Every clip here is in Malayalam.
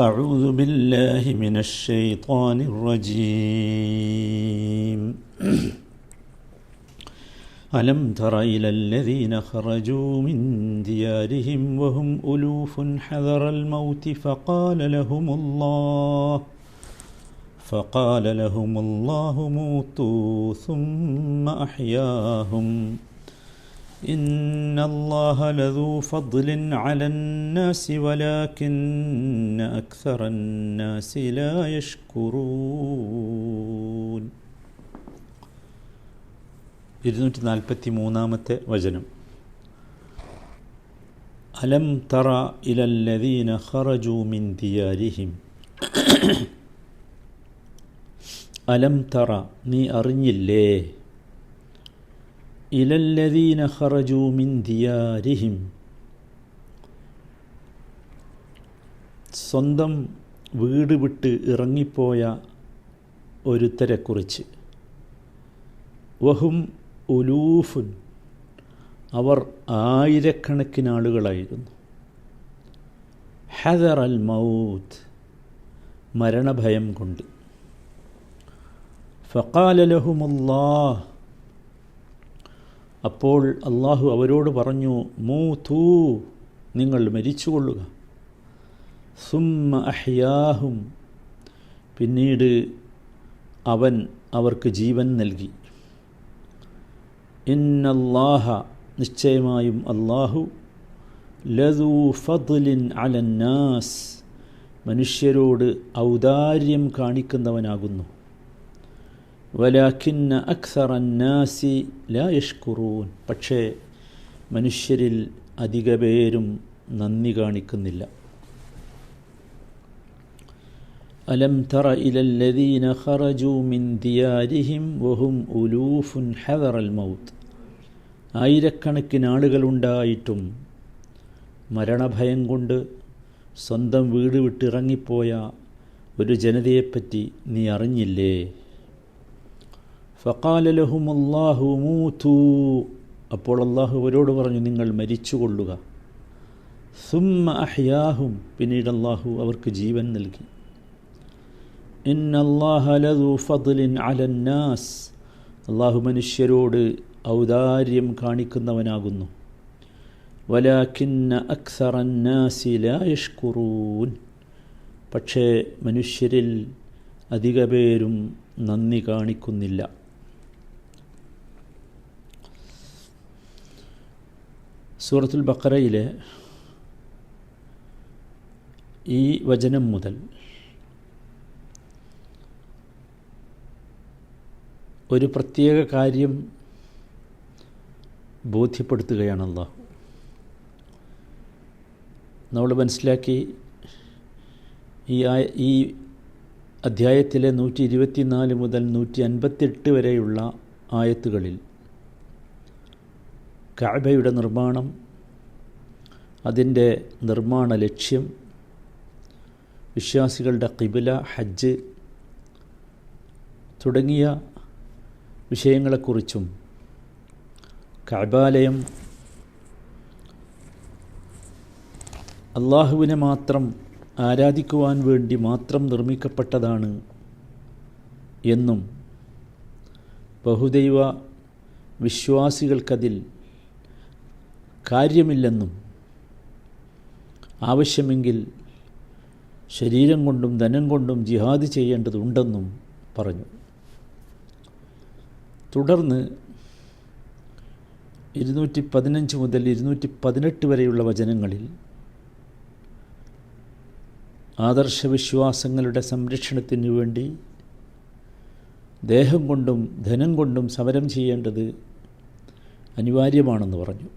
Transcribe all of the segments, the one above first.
أعوذ بالله من الشيطان الرجيم. ألم تر إلى الذين خرجوا من ديارهم وهم ألوف حذر الموت فقال لهم الله فقال لهم الله موتوا ثم أحياهم. إن الله لذو فضل على الناس ولكن أكثر الناس لا يشكرون ഇരുന്നൂറ്റി നാൽപ്പത്തി മൂന്നാമത്തെ വചനം അലം തറ ഇലല്ലദീന ഖറജു മിൻ ദിയാരിഹിം അലം തറ നീ അറിഞ്ഞില്ലേ ഇലല്ലദീന ഖറജു മിൻ ദിയാരിഹിം. സ്വന്തം വീട് വിട്ട് ഇറങ്ങിപ്പോയ ഒരുത്തരെക്കുറിച്ച്. വഹും ഉലൂഫുൻ. അവർ ആയിരക്കണക്കിന് ആളുകളായിരുന്നു. ഹദർ അൽ മൗത്ത്. മരണഭയം കൊണ്ട്. ഫക്കാലലഹുമല്ലാഹ് അപ്പോൾ അള്ളാഹു അവരോട് പറഞ്ഞു മൂ തൂ നിങ്ങൾ മരിച്ചുകൊള്ളുക. സുമ്മ അഹ്യാഹും. പിന്നീട് അവൻ അവർക്ക് ജീവൻ നൽകി. ഇന്നല്ലാഹ നിശ്ചയമായും അള്ളാഹു ലതു ഫദ്ലിൻ അലന്നാസ് മനുഷ്യരോട് ഔദാര്യം കാണിക്കുന്നവനാകുന്നു. വലാഖിന്ന അക്സറന്നാസി ലാ യഷ്കുറൂൻ പക്ഷേ മനുഷ്യരിൽ അധിക പേരും നന്ദി കാണിക്കുന്നില്ല. അലം തറ ഇലല്ലദീന ഖറജു മിൻ ദിയാരിഹിം വഹും ഉലൂഫുൻ ഹദറൽ മൗത്ത് ആയിരക്കണക്കിന് ആളുകളുണ്ടായിട്ടും മരണഭയം കൊണ്ട് സ്വന്തം വീട് വിട്ടിറങ്ങിപ്പോയ ഒരു ജനതയെപ്പറ്റി നീ അറിഞ്ഞില്ലേ? ഫക്കാലലഹുമല്ലാഹു മൂത്തു. അപ്പോൾ അള്ളാഹു അവരോട് പറഞ്ഞു നിങ്ങൾ മരിച്ചുകൊള്ളുക. സുമ്മ അഹ്യാഹും പിന്നീട് അള്ളാഹു അവർക്ക് ജീവൻ നൽകി. അലന്നാസ് അള്ളാഹു മനുഷ്യരോട് ഔദാര്യം കാണിക്കുന്നവനാകുന്നു. വലാഖിന്ന അക്സറന്നാസി ലായഷ്കുറൂൻ പക്ഷേ മനുഷ്യരിൽ അധിക പേരും നന്ദി കാണിക്കുന്നില്ല. സൂറത്തുൽ ബക്കറയിലെ ഈ വചനം മുതൽ ഒരു പ്രത്യേക കാര്യം ബോധ്യപ്പെടുത്തുകയാണ് അള്ളാഹു നമ്മൾ മനസ്സിലാക്കി ഈ ഈ അധ്യായത്തിലെ നൂറ്റി ഇരുപത്തിനാല് മുതൽ നൂറ്റി അൻപത്തെട്ട് വരെയുള്ള ആയത്തുകളിൽ കാബയുടെ നിർമ്മാണം അതിന്റെ നിർമ്മാണ ലക്ഷ്യം വിശ്വാസികളുടെ കിബില ഹജ്ജ് തുടങ്ങിയ വിഷയങ്ങളെക്കുറിച്ചും കഅബാലയം അള്ളാഹുവിനെ മാത്രം ആരാധിക്കുവാൻ വേണ്ടി മാത്രം നിർമ്മിക്കപ്പെട്ടതാണ് എന്നും ബഹുദൈവ വിശ്വാസികൾക്കതിൽ കാര്യമില്ലെന്നും ആവശ്യമെങ്കിൽ ശരീരം കൊണ്ടും ധനം കൊണ്ടും ജിഹാദ് ചെയ്യേണ്ടതുണ്ടെന്നും പറഞ്ഞു. തുടർന്ന് ഇരുന്നൂറ്റി പതിനഞ്ച് മുതൽ ഇരുന്നൂറ്റി പതിനെട്ട് വരെയുള്ള വചനങ്ങളിൽ ആദർശ വിശ്വാസങ്ങളുടെ സംരക്ഷണത്തിന് വേണ്ടി ദേഹം കൊണ്ടും ധനം കൊണ്ടും സമരം ചെയ്യേണ്ടത് അനിവാര്യമാണെന്ന് പറഞ്ഞു.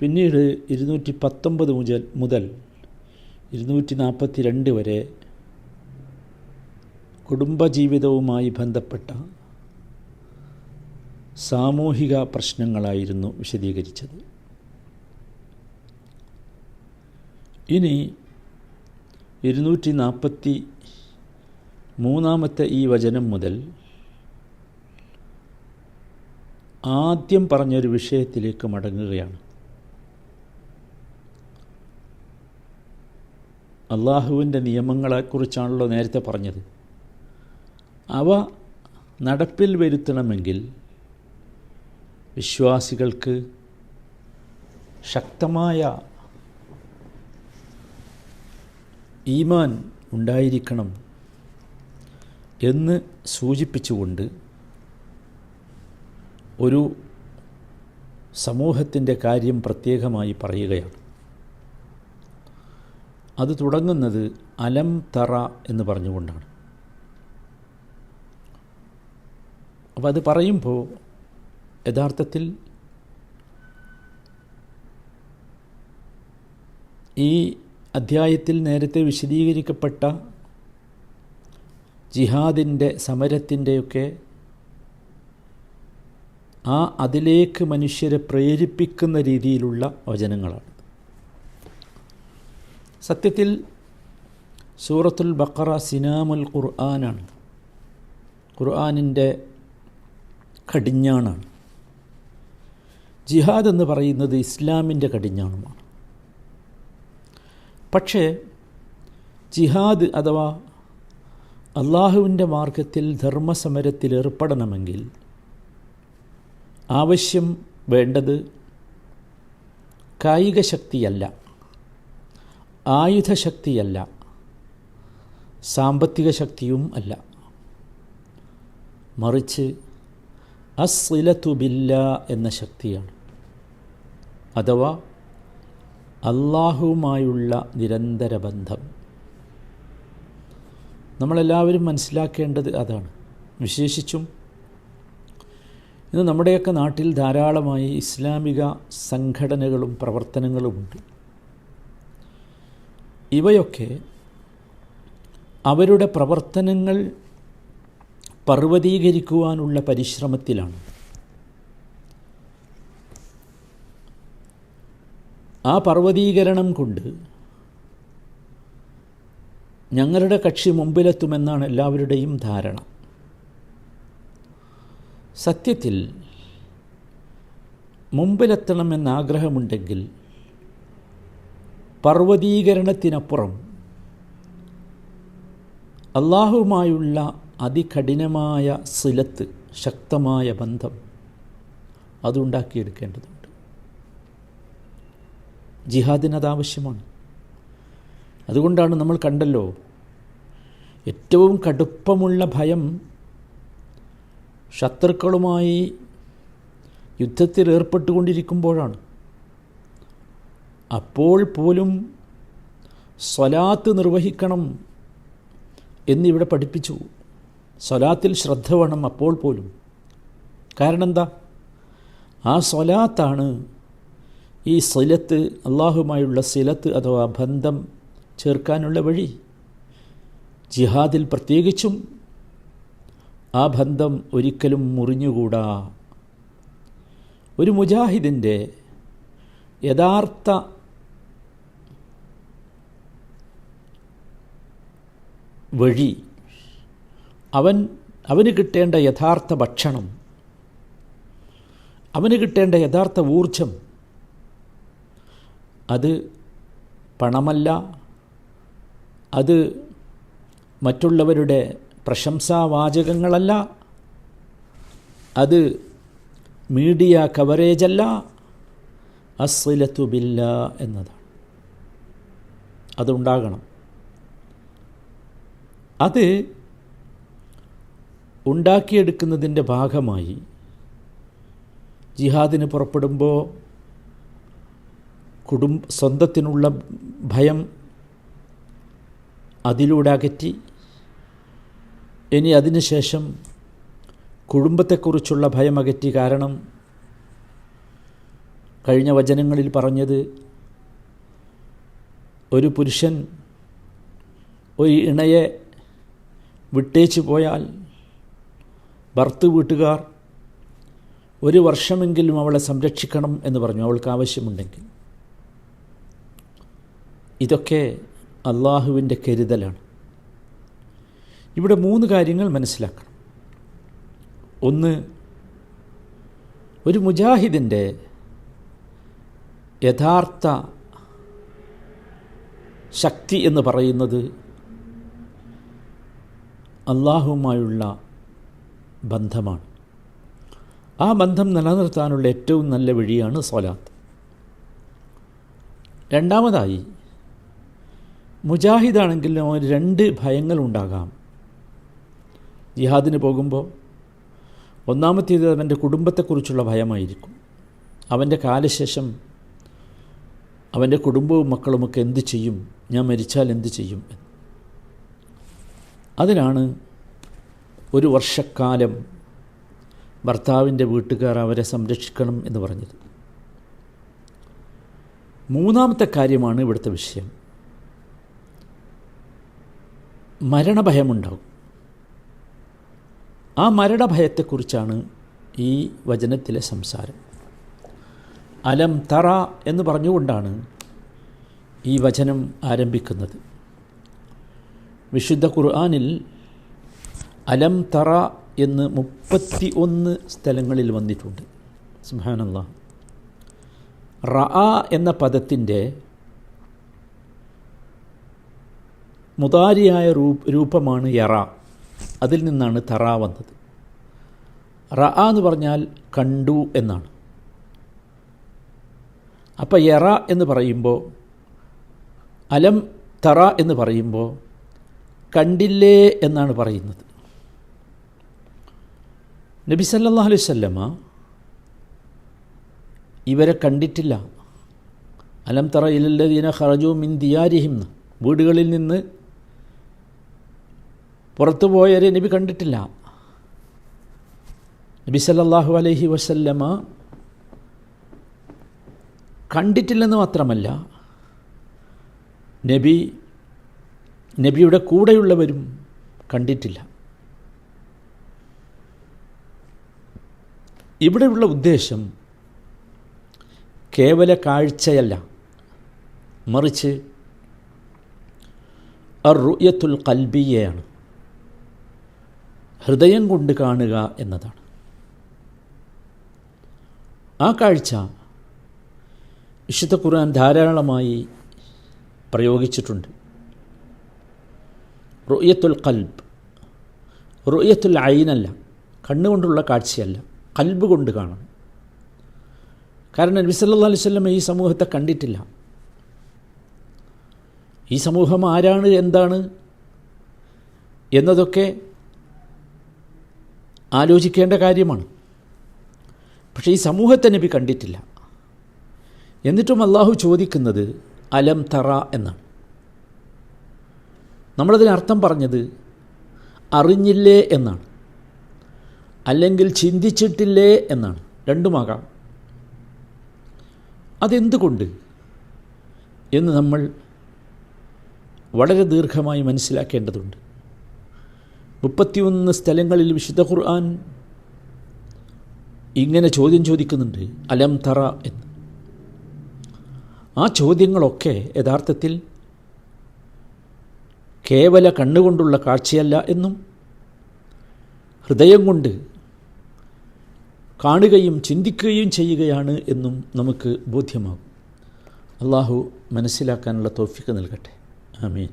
പിന്നീട് ഇരുന്നൂറ്റി പത്തൊമ്പത് മുതൽ മുതൽ ഇരുന്നൂറ്റി നാൽപ്പത്തി രണ്ട് വരെ കുടുംബജീവിതവുമായി ബന്ധപ്പെട്ട സാമൂഹിക പ്രശ്നങ്ങളായിരുന്നു വിശദീകരിച്ചത്. ഇനി ഇരുന്നൂറ്റി നാൽപ്പത്തി മൂന്നാമത്തെ ഈ വചനം മുതൽ ആദ്യം പറഞ്ഞൊരു വിഷയത്തിലേക്ക് മടങ്ങുകയാണ്. അള്ളാഹുവിന്റെ നിയമങ്ങളെക്കുറിച്ചാണല്ലോ നേരത്തെ പറഞ്ഞത്. അവ നടപ്പിൽ വരുത്തണമെങ്കിൽ വിശ്വാസികൾക്ക് ശക്തമായ ഈമാൻ ഉണ്ടായിരിക്കണം എന്ന് സൂചിപ്പിച്ചുകൊണ്ട് ഒരു സമൂഹത്തിന്റെ കാര്യം പ്രത്യേകമായി പറയുകയാണ്. അത് തുടങ്ങുന്നത് അലം തറ എന്ന് പറഞ്ഞുകൊണ്ടാണ്. അപ്പോൾ അത് പറയുമ്പോൾ യഥാർത്ഥത്തിൽ ഈ അധ്യായത്തിൽ നേരത്തെ വിശദീകരിക്കപ്പെട്ട ജിഹാദിന്റെ സമരത്തിന്റെയൊക്കെ ആ അതിലേക്ക് മനുഷ്യരെ പ്രേരിപ്പിക്കുന്ന രീതിയിലുള്ള വചനങ്ങളാണ്. സത്യത്തിൽ സൂറത്തുൽ ബക്കറ സിനാമുൽ ഖുർആനാണ്. ഖുർആാനിന്റെ കടിഞ്ഞാണാണ്. ജിഹാദ് എന്ന് പറയുന്നത് ഇസ്ലാമിന്റെ കടിഞ്ഞാണുമാണ്. പക്ഷേ ജിഹാദ് അഥവാ അള്ളാഹുവിന്റെ മാർഗത്തിൽ ധർമ്മസമരത്തിൽ ഏർപ്പെടണമെങ്കിൽ ആവശ്യം വേണ്ടത് കായിക ശക്തിയല്ല. ആയുധശക്തിയല്ല സാമ്പത്തിക ശക്തിയും അല്ല. മറിച്ച് അസ്ലത്തുബില്ല എന്ന ശക്തിയാണ്. അഥവാ അള്ളാഹുവുമായുള്ള നിരന്തര ബന്ധം. നമ്മളെല്ലാവരും മനസ്സിലാക്കേണ്ടത് അതാണ്. വിശേഷിച്ചും ഇന്ന് നമ്മുടെയൊക്കെ നാട്ടിൽ ധാരാളമായി ഇസ്ലാമിക സംഘടനകളും പ്രവർത്തനങ്ങളുമുണ്ട് ഇവയൊക്കെ അവരുടെ പ്രവർത്തനങ്ങൾ പർവതീകരിക്കുവാനുള്ള പരിശ്രമത്തിലാണ്. ആ പർവതീകരണം കൊണ്ട് ഞങ്ങളുടെ കക്ഷി മുമ്പിലെത്തുമെന്നാണ് എല്ലാവരുടെയും ധാരണ. സത്യത്തിൽ മുമ്പിലെത്തണമെന്നാഗ്രഹമുണ്ടെങ്കിൽ പർവതീകരണത്തിനപ്പുറം അള്ളാഹുവുമായുള്ള അതികഠിനമായ സിലത്ത് ശക്തമായ ബന്ധം അതുണ്ടാക്കിയെടുക്കേണ്ടതുണ്ട്. ജിഹാദിനതാവശ്യമാണ് അതുകൊണ്ടാണ് നമ്മൾ കണ്ടല്ലോ ഏറ്റവും കടുപ്പമുള്ള ഭയം ശത്രുക്കളുമായി യുദ്ധത്തിൽ ഏർപ്പെട്ടുകൊണ്ടിരിക്കുമ്പോഴാണ്. അപ്പോൾ പോലും സ്വലാത്ത് നിർവഹിക്കണം എന്നിവിടെ പഠിപ്പിച്ചു. സ്വലാത്തിൽ ശ്രദ്ധ വേണം അപ്പോൾ പോലും. കാരണം എന്താ ആ സ്വലാത്താണ് ഈ സിലത്ത് അള്ളാഹുമായുള്ള സിലത്ത് അഥവാ ബന്ധം ചേർക്കാനുള്ള വഴി. ജിഹാദിൽ പ്രത്യേകിച്ചും ആ ബന്ധം ഒരിക്കലും മുറിഞ്ഞുകൂടാ. ഒരു മുജാഹിദിന്റെ യഥാർത്ഥ വഴി. അവൻ അവന് കിട്ടേണ്ട യഥാർത്ഥ ഭക്ഷണം അവന് കിട്ടേണ്ട യഥാർത്ഥ ഊർജം അത് പണമല്ല അത് മറ്റുള്ളവരുടെ പ്രശംസാവാചകങ്ങളല്ല അത് മീഡിയ കവറേജല്ല. അസ്ലത്തുബില്ല എന്നതാണ്. അതുണ്ടാകണം. അത് ഉണ്ടാക്കിയെടുക്കുന്നതിന്റെ ഭാഗമായി ജിഹാദിന് പുറപ്പെടുമ്പോൾ കുടുംബ സ്വന്തത്തിനുള്ള ഭയം അതിലൂടെ അകറ്റി. ഇനി അതിനുശേഷം കുടുംബത്തെക്കുറിച്ചുള്ള ഭയം അകറ്റി. കാരണം കഴിഞ്ഞ വചനങ്ങളിൽ പറഞ്ഞത് ഒരു പുരുഷൻ ഒരു ഇണയെ വിട്ടേച്ചു പോയാൽ ഭർത്ത് വീട്ടുകാർ ഒരു വർഷമെങ്കിലും അവളെ സംരക്ഷിക്കണം എന്ന് പറഞ്ഞു. അവൾക്ക് ആവശ്യമുണ്ടെങ്കിൽ. ഇതൊക്കെ അള്ളാഹുവിന്റെ കരുതലാണ്. ഇവിടെ മൂന്ന് കാര്യങ്ങൾ മനസ്സിലാക്കണം. ഒന്ന് ഒരു മുജാഹിദിന്റെ യഥാർത്ഥ ശക്തി എന്ന് പറയുന്നത് അള്ളാഹുവുമായുള്ള ബന്ധമാണ്. ആ ബന്ധം നിലനിർത്താനുള്ള ഏറ്റവും നല്ല വഴിയാണ് സ്വലാത്ത്. രണ്ടാമതായി മുജാഹിദാണെങ്കിലും അവന് രണ്ട് ഭയങ്ങളുണ്ടാകാം. ജിഹാദിന് പോകുമ്പോൾ ഒന്നാമത്തേത് അവന്റെ കുടുംബത്തെക്കുറിച്ചുള്ള ഭയമായിരിക്കും. അവന്റെ കാലശേഷം അവന്റെ കുടുംബവും മക്കളുമൊക്കെ എന്ത് ചെയ്യും? ഞാൻ മരിച്ചാൽ എന്ത് ചെയ്യും എന്ന്. അതിനാണ് ഒരു വർഷക്കാലം ഭർത്താവിന്റെ വീട്ടുകാർ അവരെ സംരക്ഷിക്കണം എന്ന് പറഞ്ഞത്. മൂന്നാമത്തെ കാര്യമാണ് ഇവിടുത്തെ വിഷയം. മരണഭയമുണ്ടാവും. ആ മരണഭയത്തെക്കുറിച്ചാണ് ഈ വചനത്തിലെ സംസാരം. അലം തറ എന്ന് പറഞ്ഞുകൊണ്ടാണ് ഈ വചനം ആരംഭിക്കുന്നത്. വിശുദ്ധ ഖുർആാനിൽ അലം തറ എന്ന് മുപ്പത്തി ഒന്ന് സ്ഥലങ്ങളിൽ വന്നിട്ടുണ്ട്. സുഹാനല്ല റ എന്ന പദത്തിന്റെ മുതാരിയായ രൂപ രൂപമാണ് യറ. അതിൽ നിന്നാണ് തറ വന്നത്. റ എന്ന് പറഞ്ഞാൽ കണ്ടു എന്നാണ്. അപ്പോൾ യറ എന്ന് പറയുമ്പോൾ അലം തറ എന്ന് പറയുമ്പോൾ കണ്ടില്ലേ എന്നാണ് പറയുന്നത്. നബി സല്ലാ അലൈഹി സ്വല്ലമ്മ ഇവരെ കണ്ടിട്ടില്ല. അലം തറ ഇലല്ലദീന ഹറജു മിൻ ദിയാരിഹിം വീടുകളിൽ നിന്ന് പുറത്തു പോയവരെ നബി കണ്ടിട്ടില്ല. നബി സല്ലാഹു അലൈഹി വസല്ലമ കണ്ടിട്ടില്ലെന്ന് മാത്രമല്ല നബി നബിയുടെ കൂടെയുള്ളവരും കണ്ടിട്ടില്ല. ഇവിടെയുള്ള ഉദ്ദേശം കേവല കാഴ്ചയല്ല. മറിച്ച് അറുയത്തുൽ കൽബിയയാണ്. ഹൃദയം കൊണ്ട് കാണുക എന്നതാണ്. ആ കാഴ്ച വിശുദ്ധ ഖുർആൻ ധാരാളമായി പ്രയോഗിച്ചിട്ടുണ്ട്. റുയത്തുൽ കൽബ് റുയത്തുൽ അയിനല്ല കണ്ണുകൊണ്ടുള്ള കാഴ്ചയല്ല. കൽബ് കൊണ്ട് കാണണം. കാരണം നബി സല്ലല്ലാഹു അലൈഹി വസല്ലം ഈ സമൂഹത്തെ കണ്ടിട്ടില്ല. ഈ സമൂഹം ആരാണ് എന്താണ് എന്നതൊക്കെ ആലോചിക്കേണ്ട കാര്യമാണ്. പക്ഷേ ഈ സമൂഹത്തെ നബി കണ്ടിട്ടില്ല. എന്നിട്ടും അള്ളാഹു ചോദിക്കുന്നത് അലം തറ എന്നാണ്. നമ്മളതിനർത്ഥം പറഞ്ഞത് അറിഞ്ഞില്ലേ എന്നാണ്. അല്ലെങ്കിൽ ചിന്തിച്ചിട്ടില്ലേ എന്നാണ്. രണ്ടുമാകാം. അതെന്തുകൊണ്ട് എന്ന് നമ്മൾ വളരെ ദീർഘമായി മനസ്സിലാക്കേണ്ടതുണ്ട്. മുപ്പത്തിയൊന്ന് സ്ഥലങ്ങളിൽ വിശുദ്ധ ഖുർആൻ ഇങ്ങനെ ചോദ്യം ചോദിക്കുന്നുണ്ട് അലം തറ എന്ന്. ആ ചോദ്യങ്ങളൊക്കെ യഥാർത്ഥത്തിൽ കേവല കണ്ണുകൊണ്ടുള്ള കാഴ്ചയല്ല എന്നും ഹൃദയം കൊണ്ട് കാണുകയും ചിന്തിക്കുകയും ചെയ്യുകയാണ് എന്നും നമുക്ക് ബോധ്യമാകും. അള്ളാഹു മനസ്സിലാക്കാനുള്ള തോഫിക്ക് നൽകട്ടെ. ആമീൻ.